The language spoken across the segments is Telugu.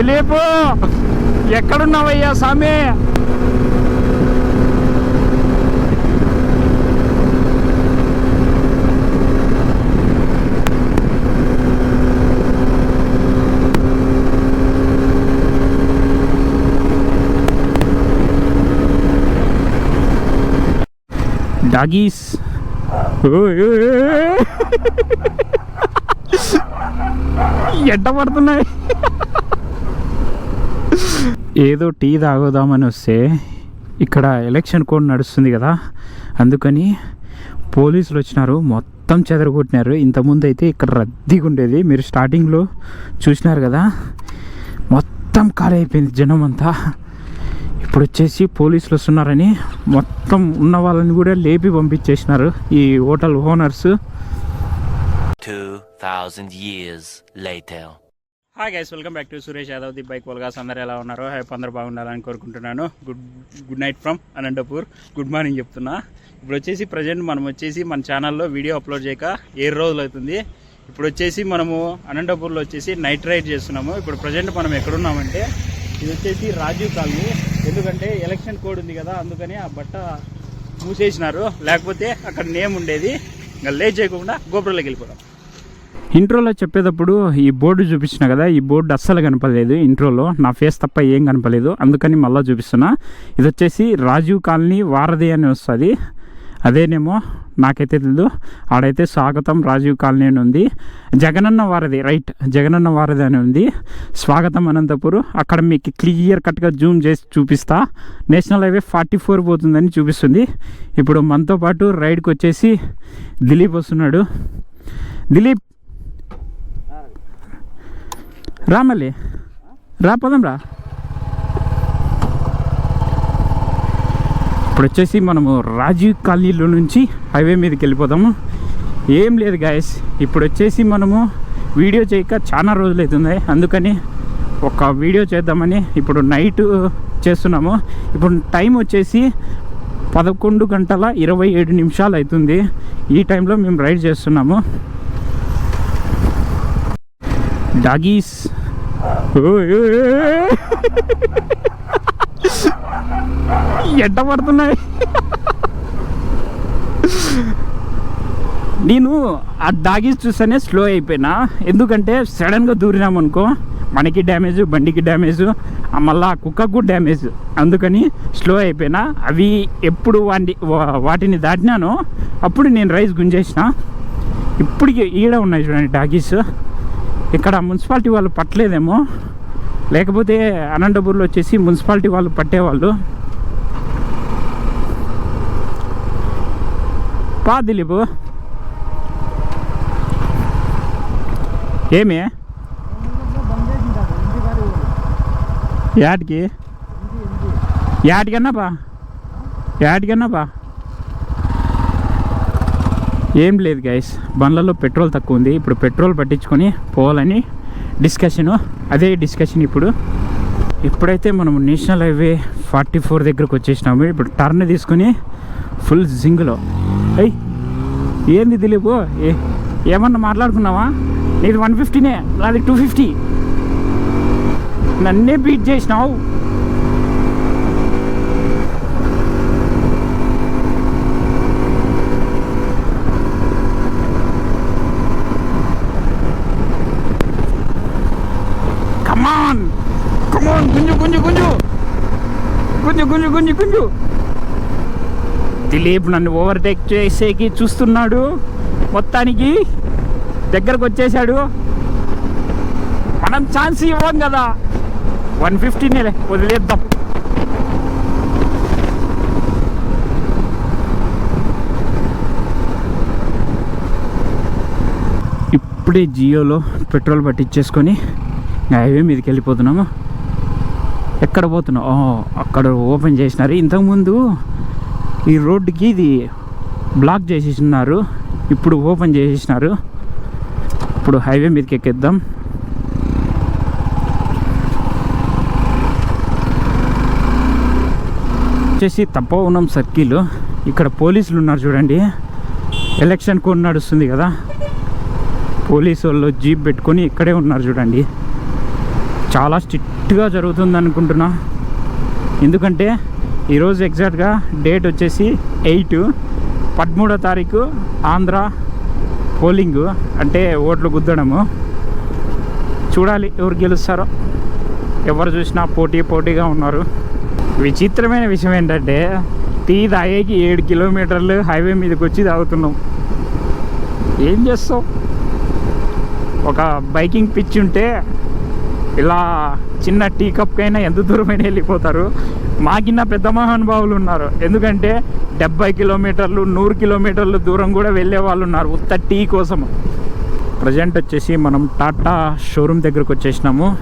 దిలీప్ ఎక్కడున్నావయ్యా స్వామి డాగీస్. ఎడ్డ పడుతున్నాయి. ఏదో టీ తాగుదామని వస్తే ఇక్కడ ఎలక్షన్ కోడ్ నడుస్తుంది కదా. అందుకని పోలీసులు వచ్చినారు మొత్తం చెదరగొట్టినారు. ఇంతకుముందు అయితే ఇక్కడ రద్దీగా ఉండేది. మీరు స్టార్టింగ్లో చూసినారు కదా. మొత్తం ఖాళీ అయిపోయింది జనం అంతా. ఇప్పుడు వచ్చేసి పోలీసులు వస్తున్నారని మొత్తం ఉన్న వాళ్ళని కూడా లేపి పంపించేసినారు ఈ హోటల్ ఓనర్స్. 2,000 years later. హా guys welcome back to Suresh Yadav the bike vlogs అందరూ ఎలా ఉన్నారో? హ్యాపీ అందరూ బాగుండాలని కోరుకుంటున్నాను. Good good night from Anantapur good morning చెప్తున్నా. ఇప్పుడు వచ్చేసి ప్రజెంట్ మనం వచ్చేసి మన ఛానల్లో వీడియో అప్లోడ్ చేయక ఏడు రోజులు అవుతుంది. ఇప్పుడు వచ్చేసి మనము అనంతపూర్లో వచ్చేసి నైట్ రైడ్ చేస్తున్నాము. ఇప్పుడు ప్రజెంట్ మనం ఎక్కడున్నామంటే ఇది వచ్చేసి రాజీవ్ కాలనీ. ఎందుకంటే ఎలక్షన్ కోడ్ ఉంది కదా అందుకని ఆ బట్ట మూసేసినారు. లేకపోతే అక్కడ నేమ్ ఉండేది. ఇంకా లేట్ చేయకుండా గోపురంలోకి వెళ్ళిపోదాం. ఇంట్రోలో చెప్పేటప్పుడు ఈ బోర్డు చూపించిన కదా ఈ బోర్డు అస్సలు కనపడలేదు ఇంట్రోలో. నా ఫేస్ తప్ప ఏం కనపడలేదు. అందుకని మళ్ళీ చూపిస్తున్నా. ఇది వచ్చేసి రాజీవ్ కాలనీ వారధి అని వస్తుంది. అదేనేమో నాకైతే తెలియదు ఆడైతే స్వాగతం రాజీవ్ కాలనీ అని ఉంది. జగనన్న వారధి రైట్ జగనన్న వారధి అని ఉంది. స్వాగతం అనంతపురం. అక్కడ మీకు క్లియర్ కట్గా జూమ్ చేసి చూపిస్తా. నేషనల్ హైవే ఫార్టీ ఫోర్ పోతుందని చూపిస్తుంది. ఇప్పుడు మనతో పాటు రైడ్కి వచ్చేసి దిలీప్ వస్తున్నాడు. దిలీప్ రా మళ్ళీ రా పోదాం రా. ఇప్పుడు వచ్చేసి మనము రాజీవ్ కాలనీలో నుంచి హైవే మీదకి వెళ్ళిపోదాము. ఏం లేదు గాయస్ ఇప్పుడు వచ్చేసి మనము వీడియో చేయక చాలా రోజులు అవుతుంది అందుకని ఒక వీడియో చేద్దామని ఇప్పుడు నైట్ చేస్తున్నాము. ఇప్పుడు టైం వచ్చేసి పదకొండు గంటల ఇరవై ఏడు నిమిషాలు అవుతుంది. ఈ టైంలో మేము రైడ్ చేస్తున్నాము. డాగీస్ ఎంట పడుతున్నాయి? నేను ఆ డాగీస్ చూస్తేనే స్లో అయిపోయినా. ఎందుకంటే సడన్గా దూరినామనుకో మనకి డ్యామేజ్ బండికి డ్యామేజ్ మళ్ళీ ఆ కుక్కకు డ్యామేజ్ అందుకని స్లో అయిపోయినా. అవి ఎప్పుడు వాటి వాటిని దాటినానో అప్పుడు నేను రైస్ గుంజేసిన. ఇప్పటికి ఈడ ఉన్నాయి చూడండి డాగీస్ ఇక్కడ మున్సిపాలిటీ వాళ్ళు పట్టలేదేమో. లేకపోతే అనంతపూర్లో వచ్చేసి మున్సిపాలిటీ వాళ్ళు పట్టేవాళ్ళు. పా దిలీపు. ఏమి? యాడ్కి యాటికన్నా బా యాడికన్నా బా ఏం లేదు గైస్ బండ్లలో పెట్రోల్ తక్కువ ఉంది. ఇప్పుడు పెట్రోల్ పట్టించుకొని పోవాలని డిస్కషను అదే డిస్కషన్ ఇప్పుడు. ఇప్పుడైతే మనం నేషనల్ హైవే ఫార్టీ ఫోర్ దగ్గరకు వచ్చేసినాము. ఇప్పుడు టర్న్ తీసుకొని ఫుల్ జింగ్లో అయ్యి ఏంది దిలీపు? ఏ ఏమన్నా మాట్లాడుకున్నావా? నీది వన్ ఫిఫ్టీనే నాది టూ ఫిఫ్టీ నన్నే బీట్ చేసినావు కమాన్ కమాన్ గుంజు గుంజు గుంజు గుంజు గుంజు గుంజు. దిలీప్ నన్ను ఓవర్టేక్ చేసేకి చూస్తున్నాడు. మొత్తానికి దగ్గరకు వచ్చేసాడు మనం ఛాన్స్ ఇవ్వం కదా. వన్ ఫిఫ్టీనే వదిలేద్దాం. ఇప్పుడే జియోలో పెట్రోల్ పట్టించేసుకొని హైవే మీదకి వెళ్ళిపోతున్నాము. ఎక్కడ పోతున్నావు? అక్కడ ఓపెన్ చేసినారు. ఇంతకుముందు ఈ రోడ్డుకి ఇది బ్లాక్ చేసేసినారు. ఇప్పుడు ఓపెన్ చేసేసినారు. ఇప్పుడు హైవే మీదకి ఎక్కేద్దాం. వచ్చేసి తప్పవనం సర్కిల్. ఇక్కడ పోలీసులు ఉన్నారు చూడండి. ఎలక్షన్ కోడ్ నడుస్తుంది కదా. పోలీసు వాళ్ళు జీప్ పెట్టుకొని ఇక్కడే ఉన్నారు చూడండి. చాలా స్ట్రిక్ట్గా జరుగుతుంది అనుకుంటున్నా. ఎందుకంటే ఈరోజు ఎగ్జాక్ట్గా డేట్ వచ్చేసి ఎయిట్. పదమూడో తారీఖు ఆంధ్ర పోలింగ్ అంటే ఓట్లు గుద్దడము. చూడాలి ఎవరు గెలుస్తారో. ఎవరు చూసినా పోటీ పోటీగా ఉన్నారు. విచిత్రమైన విషయం ఏంటంటే టీ తాగేకి ఏడు కిలోమీటర్లు హైవే మీదకి వచ్చి తాగుతున్నాం. ఏం చేస్తాం? ఒక బైకింగ్ పిచ్ ఉంటే ఇలా చిన్న టీ కప్కైనా ఎంత దూరమైనా వెళ్ళిపోతారు? మాకిన్న పెద్ద మహానుభావులు ఉన్నారు. ఎందుకంటే డెబ్బై కిలోమీటర్లు నూరు కిలోమీటర్లు దూరం కూడా వెళ్ళే వాళ్ళు ఉన్నారు. ఉత్త టీ కోసం. ప్రజెంట్ వచ్చేసి మనం టాటా షోరూమ్ దగ్గరకు వచ్చేసినాము.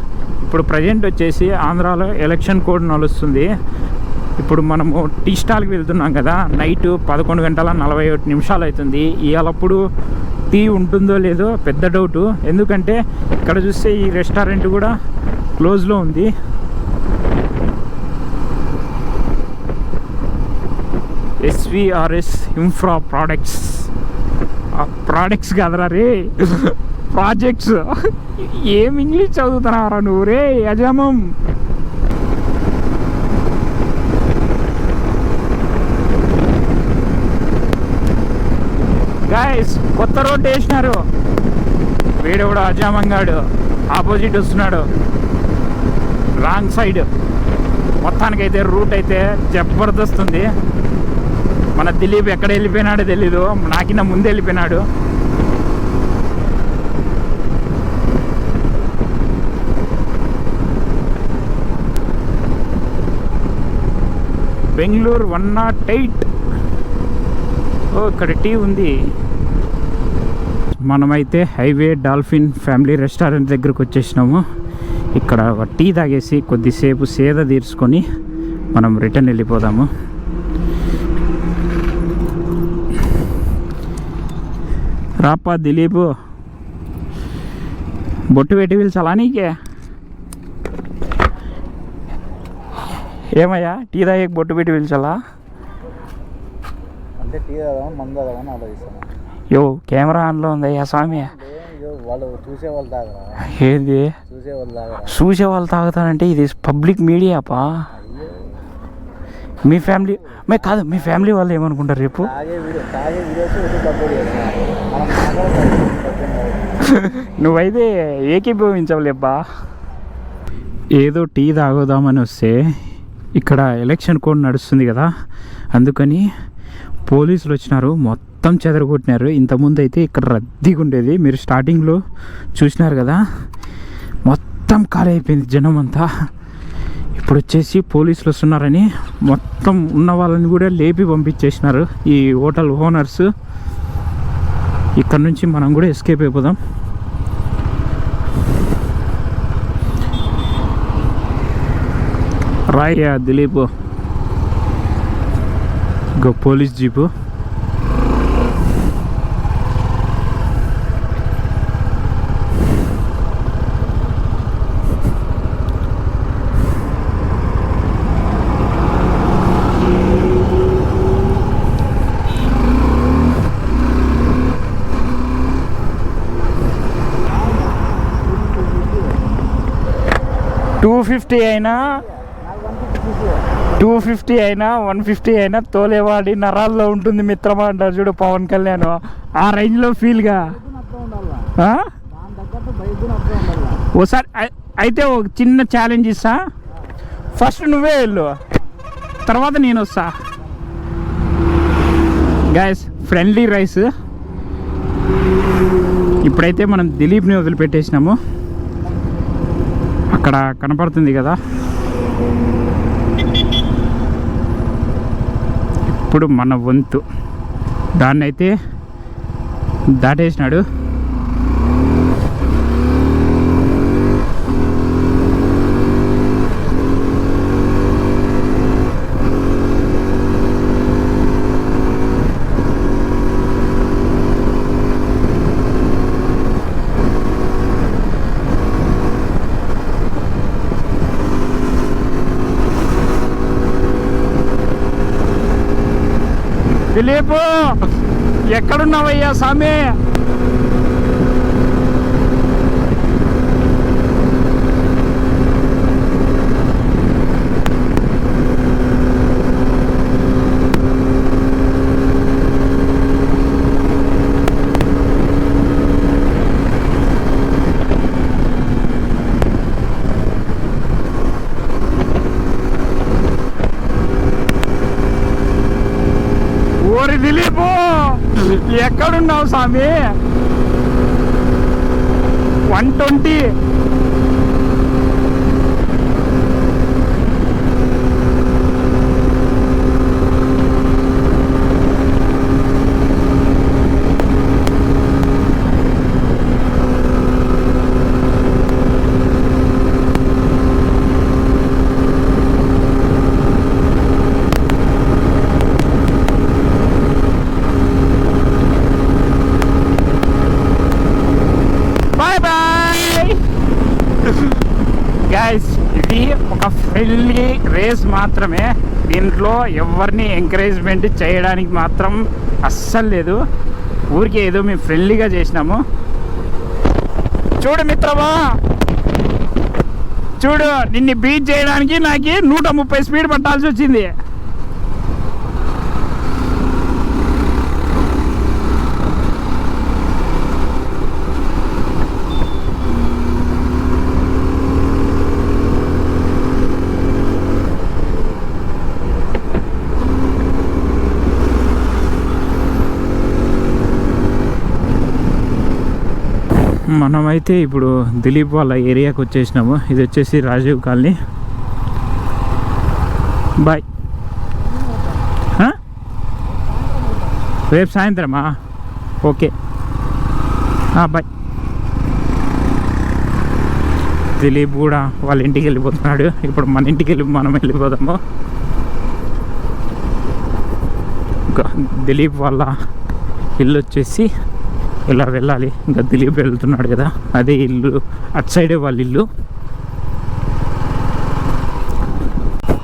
ఇప్పుడు ప్రజెంట్ వచ్చేసి ఆంధ్రాలో ఎలక్షన్ కోడ్ నడుస్తుంది. ఇప్పుడు మనము టీ స్టాల్కి వెళ్తున్నాం కదా. నైట్ పదకొండు గంటల నలభై ఒకటి నిమిషాలు అవుతుంది. ఇవాళప్పుడు టీ ఉంటుందో లేదో పెద్ద డౌటు. ఎందుకంటే ఇక్కడ చూస్తే ఈ రెస్టారెంట్ కూడా క్లోజ్లో ఉంది. ఎస్విఆర్ఎస్ ఇన్ఫ్రా ప్రోడక్ట్స్ ఆ ప్రోడక్ట్స్ కదరా రే. ప్రాజెక్ట్స్ ఏం ఇంగ్లీష్ చదువుతున్నారా నువ్వు రే యజమం? గాయస్ కొత్త రోడ్ వేసినారు. వీడు కూడా అజామంగాడు. ఆపోజిట్ వస్తున్నాడు. రాంగ్ సైడ్ మొత్తానికైతే రూట్ అయితే జబర్దస్త్ ఉంది మన దిలీప్ ఎక్కడ వెళ్ళిపోయినాడో తెలీదు. నాకిన్న ముందు వెళ్ళిపోయినాడు. Bengaluru one naught eight. ఓ ఇక్కడ టీ ఉంది. మనమైతే హైవే డాల్ఫిన్ ఫ్యామిలీ రెస్టారెంట్ దగ్గరకు వచ్చేసినాము. ఇక్కడ ఒక టీ తాగేసి కొద్దిసేపు సేద తీర్చుకొని మనం రిటర్న్ వెళ్ళిపోదాము. రాపా దిలీప్ బొట్టు పెట్టి పిలిచాలా నీకే? ఏమయ్యా టీ తాగే బొట్టు పెట్టి పిలిచాలా? అంటే టీ తాదామని మందు తాదామని ఆలోచిస్తాను యో కెమెరా ఆన్లో ఉందయ్యా స్వామి? ఏంది? చూసే వాళ్ళు తాగుతారంటే ఇది పబ్లిక్ మీడియాపా? అయ్యో మీ ఫ్యామిలీ మే కాదు మీ ఫ్యామిలీ వాళ్ళు ఏమనుకుంటారు రేపు? నువ్వైతే ఏకీభవించవులేబ్బా ఏదో టీ తాగుదామని వస్తే ఇక్కడ ఎలక్షన్ కోడ్ నడుస్తుంది కదా అందుకని పోలీసులు వచ్చినారు మొత్తం. మొత్తం చెదరగొట్టినారు. ఇంతకుముందు అయితే ఇక్కడ రద్దీగా ఉండేది మీరు స్టార్టింగ్లో చూసినారు కదా? మొత్తం ఖాళీ అయిపోయింది జనం అంతా ఇప్పుడు వచ్చేసి పోలీసులు వస్తున్నారని మొత్తం ఉన్న వాళ్ళని కూడా లేపి పంపించేసినారు ఈ హోటల్ ఓనర్స్. ఇక్కడ నుంచి మనం కూడా ఎస్కేప్ అయిపోదాం. రాయ్యా Dilip. Go police jeep. Two fifty అయినా టూ ఫిఫ్టీ అయినా వన్ ఫిఫ్టీ అయినా తోలేవాడి నరాల్లో ఉంటుంది మిత్రమా అంటారు చూడు పవన్ కళ్యాణ్. ఆ రేంజ్లో ఫీల్గా ఓసారి అయి- అయితే ఒక చిన్న ఛాలెంజ్ ఇస్తా. ఫస్ట్ నువ్వే వెళ్ళు. తర్వాత నేను వస్తా. గాయస్ ఫ్రెండ్లీ రైస్ ఇప్పుడైతే మనం దిలీప్ని వదిలిపెట్టేసినాము. అక్కడ కనపడుతుంది కదా. ఇప్పుడు మన వంతు. దాన్ని అయితే దాటేసినాడు. దిలీపు ఎక్కడున్నావయ్యా స్వామి ఎక్కడున్నావు స్వామి? One twenty bye bye guys ఇది ఒక ఫ్రెండ్లీ రేస్ మాత్రమే. దీంట్లో ఎవరిని ఎంకరేజ్మెంట్ చేయడానికి మాత్రం అస్సలు లేదు. ఊరికే ఏదో మేము ఫ్రెండ్లీగా చేసినాము. చూడు మిత్రమా. చూడు నిన్ను బీట్ చేయడానికి నాకు నూట ముప్పై స్పీడ్ పట్టాల్సి వచ్చింది. మనమైతే ఇప్పుడు దిలీప్ వాళ్ళ ఏరియాకి వచ్చేసినాము. ఇది వచ్చేసి రాజీవ్ కాలనీ. బాయ్. రేపు సాయంత్రమా? ఓకే. బాయ్. దిలీప్ కూడా వాళ్ళ ఇంటికి వెళ్ళిపోతున్నాడు. ఇప్పుడు మన ఇంటికి వెళ్ళి మనం వెళ్ళిపోదాము. దిలీప్ వాళ్ళ ఇల్లు వచ్చేసి ఇలా వెళ్ళాలి. ఇంకా దిలీప్ వెళ్తున్నాడు కదా. అదే ఇల్లు అటు సైడే వాళ్ళ ఇల్లు.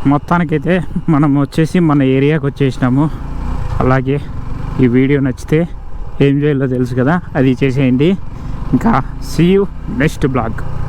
మొత్తానికైతే మనం వచ్చేసి మన ఏరియాకి వచ్చేసినాము. అలాగే ఈ వీడియో నచ్చితే ఏం చేయాలో తెలుసు కదా. అది చేసేయండి. ఇంకా సీ యూ నెక్స్ట్ బ్లాగ్